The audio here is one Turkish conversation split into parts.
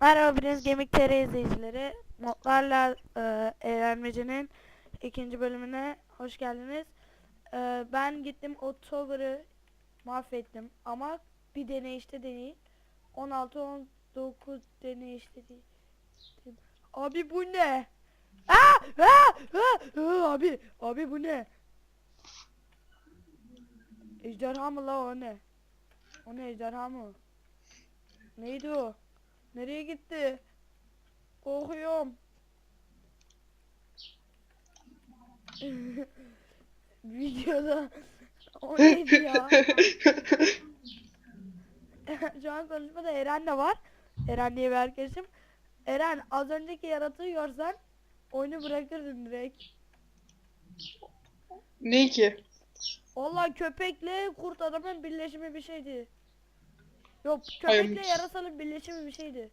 Merhaba Prens Gemik TR izleyicileri. Modlarla e, eğlenmecenin ikinci bölümüne hoş geldiniz. E, ben gittim October'ı mahvettim ama bir deneyişte değil. 16-19 deneyişte değil. Abi bu ne? Aa! Aa! Aa! Aa! Abi, abi bu ne? Ejderha mı la o ne? O ne ejderha mı? Neydi o? Nereye gitti? Korkuyorum. Videoda o neydi ya? Şu an konuşmada Eren de var. Eren diye bir arkadaşım. Eren az önceki yaratığı görsen oyunu bırakırdın direkt. Ne ki? Vallahi köpekle kurt adamın birleşimi bir şeydi. Yok Hayır. köpekle yarasanın birleşimi bir şeydi.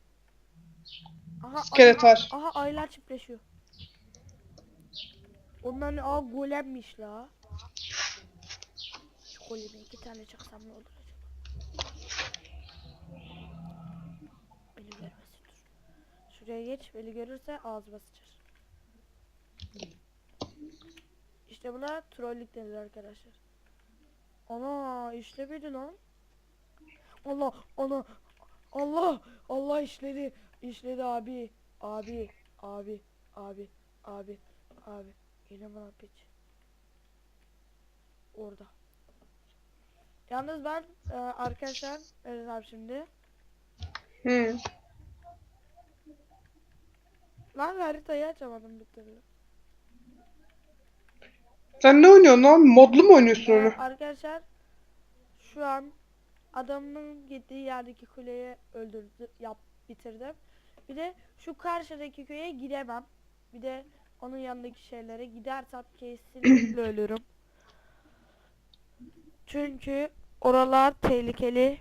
Aha, İskeletor. Aha aylar çiftleşiyor. Onların aa golemmiş la. Şu golemi iki tane çaksam ne olur acaba? Beni görmesin dur. Şuraya geç beni görürse ağzıma sıçar. İşte buna trollük denir arkadaşlar. Ana işlemedi lan. Allah Allah Allah Allah işledi işledi abi abi abi abi abi abi yine bana piç orada yalnız ben e, arkadaşlar evet abi şimdi Hı. lan haritayı açamadım bir türlü Sen ne oynuyorsun lan? Modlu mu oynuyorsun E, onu? arkadaşlar şu an adamın gittiği yerdeki kuleyi öldürdü yap bitirdim bir de şu karşıdaki köye gidemem. Bir de onun yanındaki şeylere gidersem kesinlikle ölürüm. Çünkü oralar tehlikeli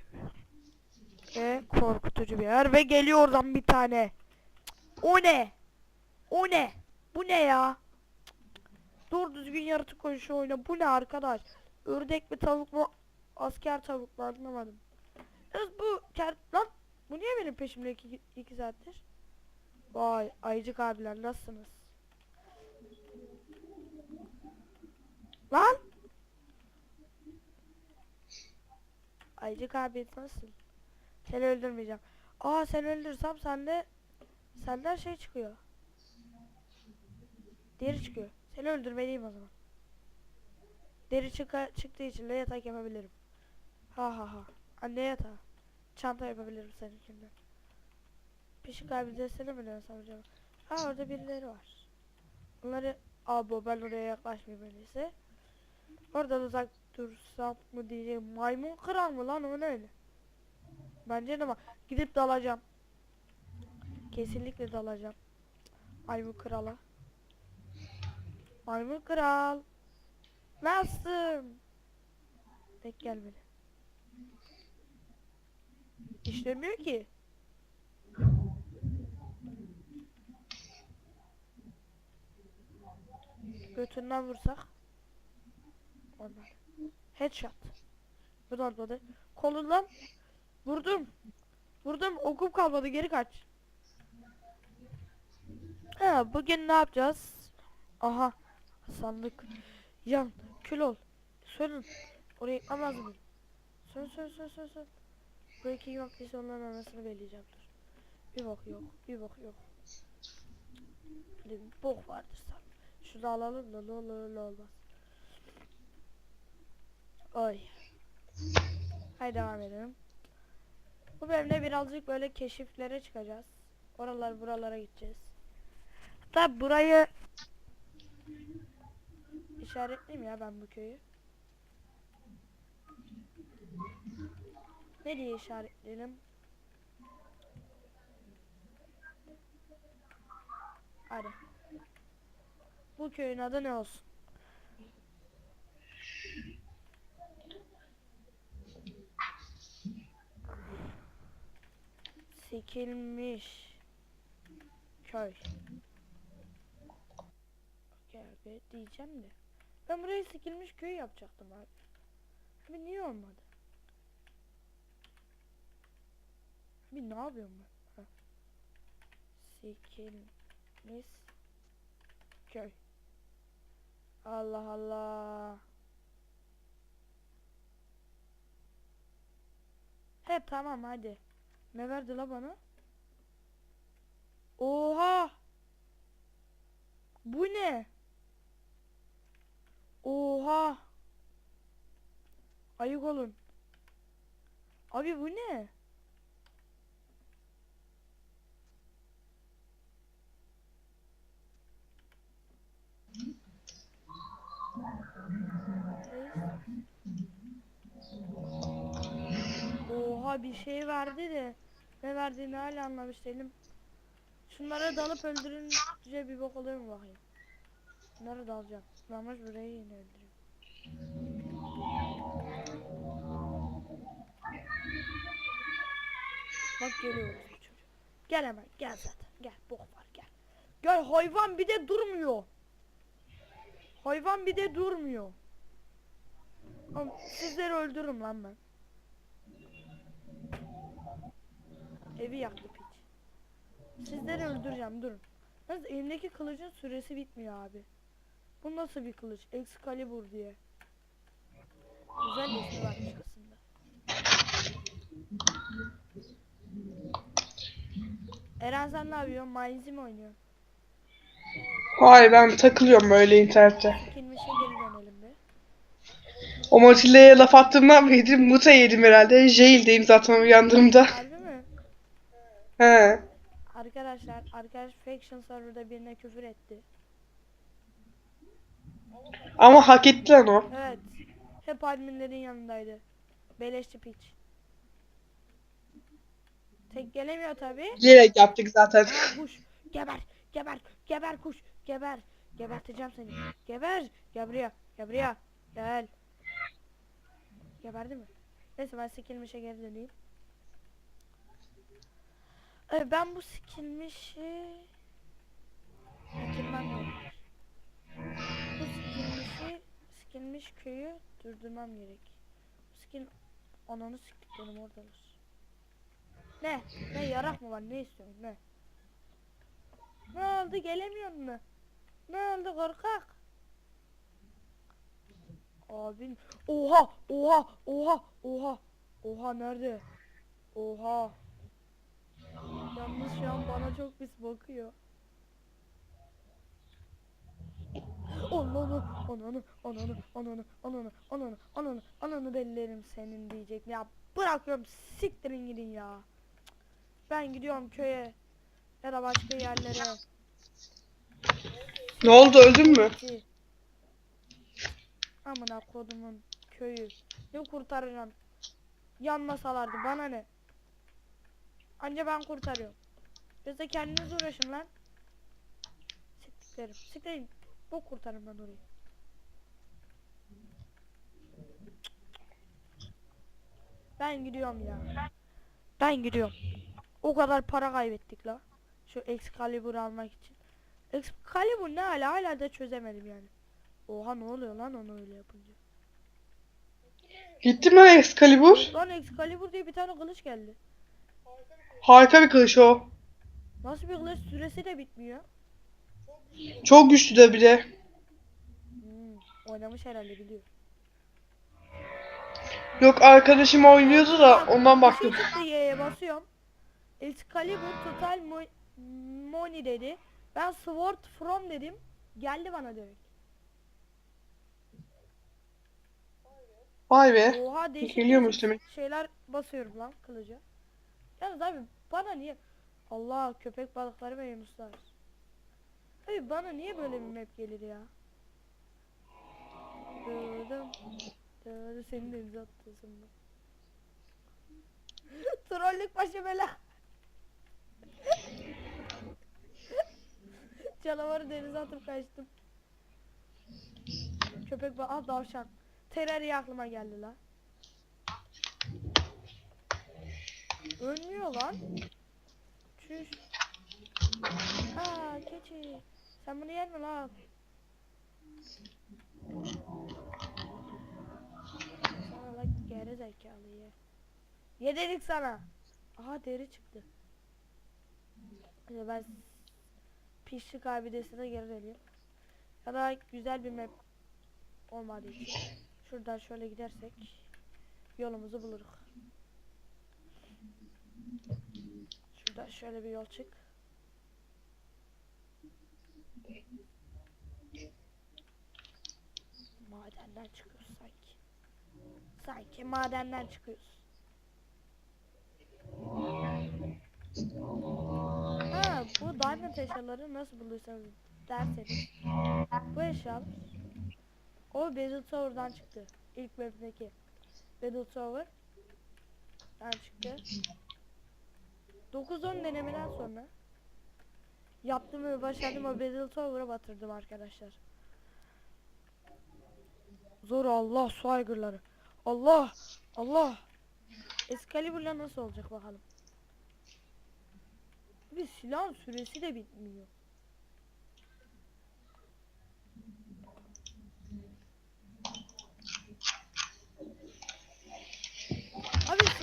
ve korkutucu bir yer. Ve geliyor oradan bir tane. O ne? O ne? Bu ne ya? Doğru düzgün yaratık koy şu oyuna. Bu ne arkadaş? Ördek mi tavuk mu asker tavuk mu anlamadım Yalnız bu ker lan bu niye benim peşimde iki, iki saattir vay ayıcık abiler nasılsınız lan Ayıcık abi nasıl? Seni öldürmeyeceğim. Aa sen öldürsem sende senden şey çıkıyor. Deri çıkıyor. Seni öldürmeliyim o zaman. Deri çıka, çıktığı için de yatak yapabilirim. Ha ha ha. Anne yatağı. Çanta yapabilirim seninkinden. Pişik abi desene mi dönsem acaba? Ha orada birileri var. Bunları abo ben oraya yaklaşmayayım iyisi. Oradan uzak dursam mı diyeceğim. Maymun kral mı lan o ne öyle? Bence de bak. Gidip dalacağım. Kesinlikle dalacağım. Maymun krala. Maymun kral. Nasılsın? Tek gelmedi. İşlemiyor ki. Götünden vursak. Onlar. Headshot. Bu da olmadı. Kolundan vurdum. Vurdum. Okum kalmadı. Geri kaç. Ha, bugün ne yapacağız? Aha. Sandık. Yan. Kül ol. Sönün. Oraya yıkmamaz mı? Sön sön sön sön sön. Bu iki yoktaysa onların anasını belirleyeceğim. Bir bok yok. Bir bok yok. Bir bok vardır sanırım. Şunu alalım da ne olur ne olmaz. Oy. Haydi devam edelim. Bu bölümde birazcık böyle keşiflere çıkacağız. Oralar buralara gideceğiz. Hatta burayı işaretleyeyim ya ben bu köyü. Ne diye işaretleyelim? Hadi. Bu köyün adı ne olsun? Sekilmiş köy. Gel be diyeceğim de. Ben burayı sekilmiş köy yapacaktım abi. Abi niye olmadı? Abi ne yapıyorum ben? Ha. Sikilmiş köy. Allah Allah. He tamam hadi. Ne verdi la bana? Oha! Bu ne? Oha! Ayık olun. Abi bu ne? Bir şey verdi de ne verdiğini hala anlamış değilim. Şunlara dalıp öldürünce bir bok oluyor mu bakayım? Şunlara dalacağım. Namus burayı yine öldürüyor. Bak geliyoruz bu çocuk. Gel hemen gel zaten. Gel bok var gel. Gel hayvan bir de durmuyor. Hayvan bir de durmuyor. Sizleri öldürürüm lan ben. Evi yaktı piç. Sizleri öldüreceğim durun. Yalnız elimdeki kılıcın süresi bitmiyor abi. Bu nasıl bir kılıç? Excalibur diye. Güzel bir ismi varmış aslında. Eren sen ne yapıyorsun? Mines'i mi oynuyorsun? Hayır ben takılıyorum böyle internette. Kilmişe geri dönelim bir. O Matilda'ya laf attığımdan beri muta yedim herhalde. Jail'deyim zaten uyandığımda. Harbi? He. Arkadaşlar, arkadaş Faction serverda birine küfür etti. Ama hak etti lan o. Evet. Hep adminlerin yanındaydı. Beleşçi piç. Tek gelemiyor tabi. Bilerek yaptık zaten. Ha kuş. Geber. Geber. Geber kuş. Geber. Geberteceğim seni. Geber. Gel buraya. Gel buraya. Gel. Geberdi mi? Neyse ben sikilmişe geri döneyim. Ee, ben bu sikilmişi... Bitirmem gerek. Bu sikilmişi... Sikilmiş köyü durdurmam gerek. Sikil... Ananı siktik benim oradalar. Ne? Ne yarak mı var? Ne istiyorsun? Ne? Ne oldu? Gelemiyor mu? Ne oldu korkak? Abim. Oha! Oha! Oha! Oha! Oha nerede? Oha! Yalnız şu an bana çok pis bakıyor. Ananı, ananı, ananı, ananı, ananı, ananı, ananı, ananı bellerim senin diyecek. Ya bırakıyorum siktirin gidin ya. Ben gidiyorum köye ya da başka yerlere. Ne oldu öldün mü? Amına kodumun köyü. Ne kurtaracaksın? Yanmasalardı bana ne? Anca ben kurtarıyorum. Biz de kendiniz uğraşın lan. Siktiklerim. Siktirin. Bu kurtarın ben orayı. Ben gidiyorum ya. Ben gidiyorum. O kadar para kaybettik la. Şu Excalibur almak için. Excalibur ne hala hala da çözemedim yani. Oha ne oluyor lan onu öyle yapınca. Gitti mi Excalibur? Lan Excalibur diye bir tane kılıç geldi. Harika bir kılıç o. Nasıl bir kılıç süresi de bitmiyor. Çok güçlü de bir de. Hmm, oynamış herhalde biliyor. Yok arkadaşım oynuyordu da ondan bir baktım. Şey çıktı Y'ye basıyorum. Excalibur total mo money dedi. Ben sword from dedim. Geldi bana direkt. Vay be. Oha değişik Geliyormuş demek. şeyler basıyorum lan kılıca. Yalnız abi bana niye Allah köpek balıkları ve yunuslar. Abi bana niye böyle bir map gelir ya? Dödüm. Dödüm senin de imza atıyorsun bu. Trollük başı bela. Canavarı denize atıp kaçtım. Köpek ba ah davşan. Terörü aklıma geldi la. Ölmüyor lan. Çüş. Aa keçi. Sen bunu yer mi lan? Sana la geri zekalı ye. Ye dedik sana. Aha deri çıktı. Ben Pişlik abidesine geri döneyim. Ya da güzel bir map olmadığı için. Şuradan şöyle gidersek yolumuzu buluruz. Şuradan şöyle bir yol çık. Madenden çıkıyoruz sanki. Sanki madenden çıkıyoruz. Ha, bu diamond eşyaları nasıl bulduysanız derseniz bu eşyalar o Battle Tower'dan çıktı. İlk bölümdeki Battle Tower dan çıktı. 9-10 denemeden sonra yaptım ve başardım o Battle Tower'a batırdım arkadaşlar. Zor Allah su. Allah Allah. Excalibur'la nasıl olacak bakalım. Bir silahın süresi de bitmiyor.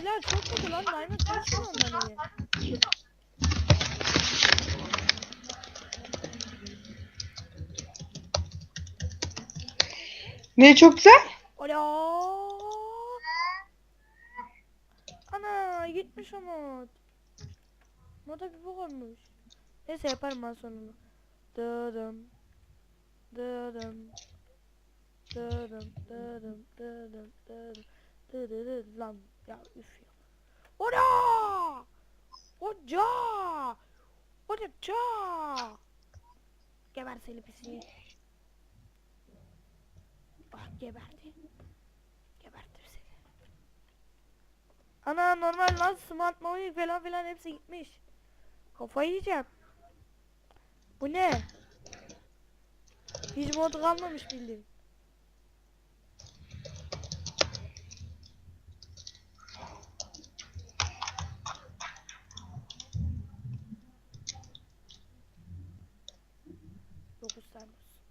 Silah çok kötü lan. Diamond kaç mı ondan iyi? Ne çok güzel? Ola. Ana gitmiş o mod. Moda bir bok olmuş. Neyse yaparım ben sonunu. Dıdım. Dıdım. Dıdım. Dıdım. Dıdım. Dıdım. Dıdıdı lan. Ya üf ya. Ola. Oca. Oca. Geber seni pisliği. Ah geberdi. Gebertir seni. Ana normal lan smart money falan filan hepsi gitmiş. Kafayı yiyeceğim. Bu ne? Hiç mod kalmamış bildiğin. Dokuz tane olsun.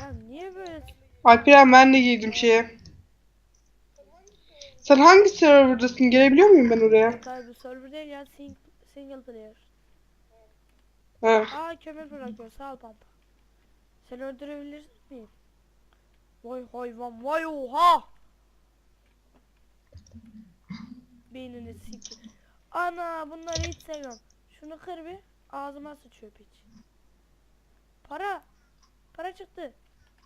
Ya niye böyle Alperen ben de girdim şeye. Sen hangi serverdasın? Gelebiliyor muyum ben oraya? Tabii bu server değil ya sing single player. Ha. Aa kömür bırakıyor sağ ol pampa. Seni öldürebilir miyim? Vay hayvan vay oha! Beynini siktir. Ana bunları hiç sevmiyorum. Şunu kır bir ağzıma sıçıyor piç. Para. Para çıktı.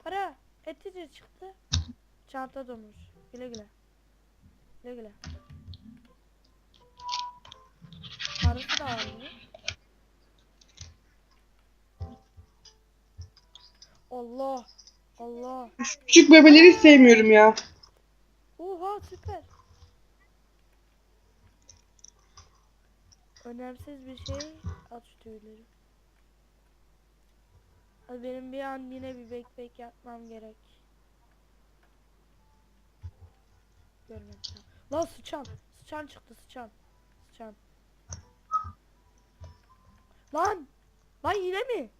Para. Etici çıktı. Çanta donmuş. Güle güle. Güle güle. Parası da var. Allah. Allah. Küçük bebeleri hiç sevmiyorum ya. Oha süper. Önemsiz bir şey. At şu tüyleri. Benim bir an yine bir bek yapmam gerek. Görmedim. Lan sıçan. Sıçan çıktı sıçan. Sıçan. Lan. Lan yine mi?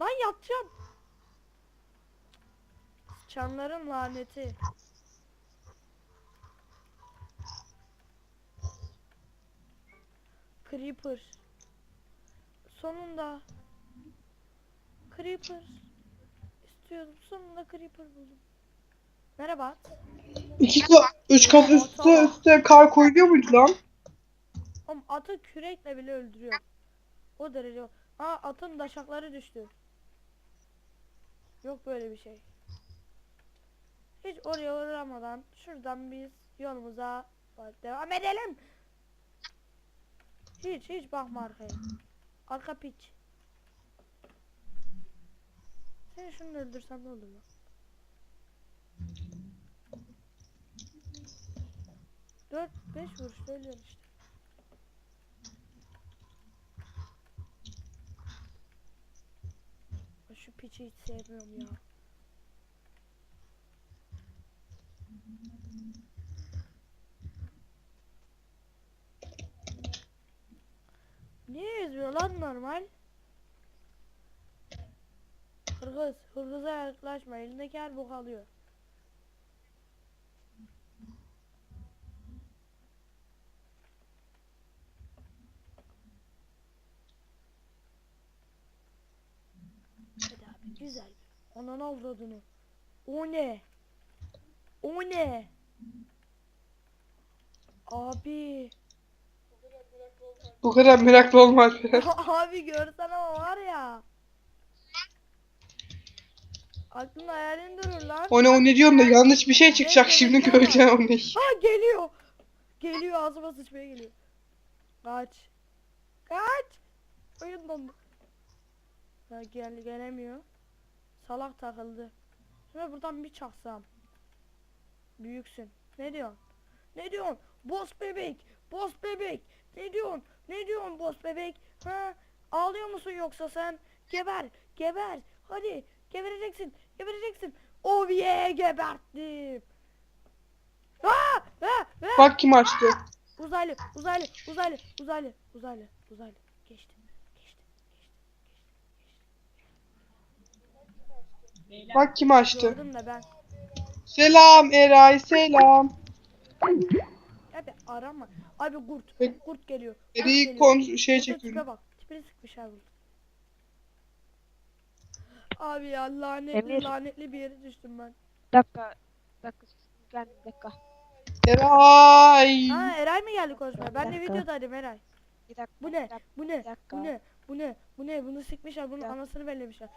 Lan yatacağım. Sıçanların laneti. Creeper. Sonunda. Creeper. İstiyordum. Sonunda Creeper buldum. Merhaba. İki kat, üç kat üstte üstte kar koyuyor muydu lan? Oğlum atı kürekle bile öldürüyor. O derece. Aa atın daşakları düştü. Yok böyle bir şey. Hiç oraya uğramadan şuradan biz yolumuza devam edelim. Hiç hiç bakma arkaya. Arka piç. Seni şunu öldürsem ne olur lan? Dört beş vuruşta ölüyorsun işte. Şu piçi hiç sevmiyorum ya. fazla yaklaşma. Elindeki her bok alıyor. Hadi abi güzel. Onun avradını. O ne? O ne? Abi. Bu kadar meraklı olmaz. abi görsen ama var ya. Aklın hayalin durur lan. O ne o ne diyorum da yanlış bir şey çıkacak Evet, şimdi göreceğim o ne. Ha geliyor. Geliyor ağzıma sıçmaya geliyor. Kaç. Kaç. Oyun dondu. Ha gel gelemiyor. Salak takıldı. Şimdi buradan bir çaksam. Büyüksün. Ne diyorsun? Ne diyorsun? Boss bebek. Boss bebek. Ne diyorsun? Ne diyorsun boss bebek? Ha? Ağlıyor musun yoksa sen? Geber. Geber. Hadi. Gebereceksin. Gebereceksin. Oh yeah geberttim. Aa! Ha! Ha! Bak kim açtı. Uzaylı, uzaylı, uzaylı, uzaylı, uzaylı, uzaylı. Geçti, geçti, geçti. Bak kim açtı. Gördüm de ben. Selam Eray selam. Abi arama. Abi kurt, kurt geliyor. kurt geliyor. kon şey Kurtun çekiyorum. tipe bak. Tipini sıkmış abi. Abi ya lanetli Emir. lanetli bir yere düştüm ben. Dakika. Dakika. Bir dakika. Eray. Ha Eray mı geldi konuşmaya? Ben de dakika. videodaydım Eray. Bir dakika. Bu bir ne? dakika, Bu ne? Bir dakika. Bu ne? Bu ne? Bu ne? Bunu sıkmışlar. Bunun dakika. anasını bellemişler.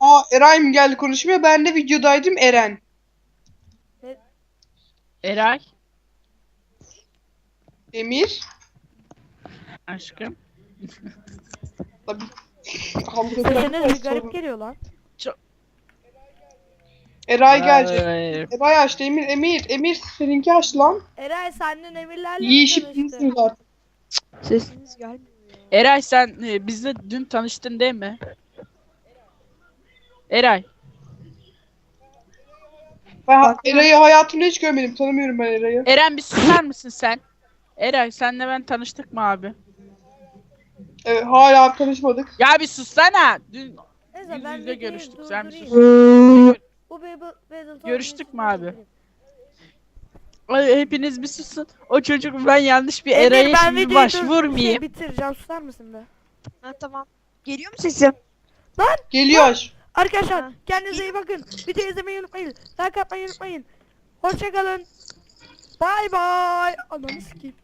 Aa Eray mı geldi konuşmaya? Ben de videodaydım Eren. Eray. Emir. Aşkım. Tabii. Allah Bir korusun. garip geliyor lan. Eray gelecek. Ay, Eray açtı Emir. Emir. Emir seninki aç lan. Eray senden emirlerle İyi tanıştı? bilirsiniz artık. Sesiniz gelmiyor. Eray sen e, bizle dün tanıştın değil mi? Eray. Ben Eray'ı hayatımda hiç görmedim. Tanımıyorum ben Eray'ı. Eren bir susar mısın sen? Eray senle ben tanıştık mı abi? Evet, hala tanışmadık. Ya bir sussana. Dün Neyse Yüz ben yüze videoyu görüştük, sen bir durdurayım. sus. Bu Görüştük mü abi? Ay, hepiniz bir susun. O çocuk ben yanlış bir Emir, Eray'a ben şimdi videoyu dur- başvurmayayım. Şey, bitireceğim susar mısın be? Ha tamam. Geliyor mu sesim? Geliyor. Arkadaşlar Ha. kendinize iyi bakın. Videoyu izlemeyi unutmayın. Like atmayı unutmayın. Hoşçakalın. Bay bay. Ananı sikeyim.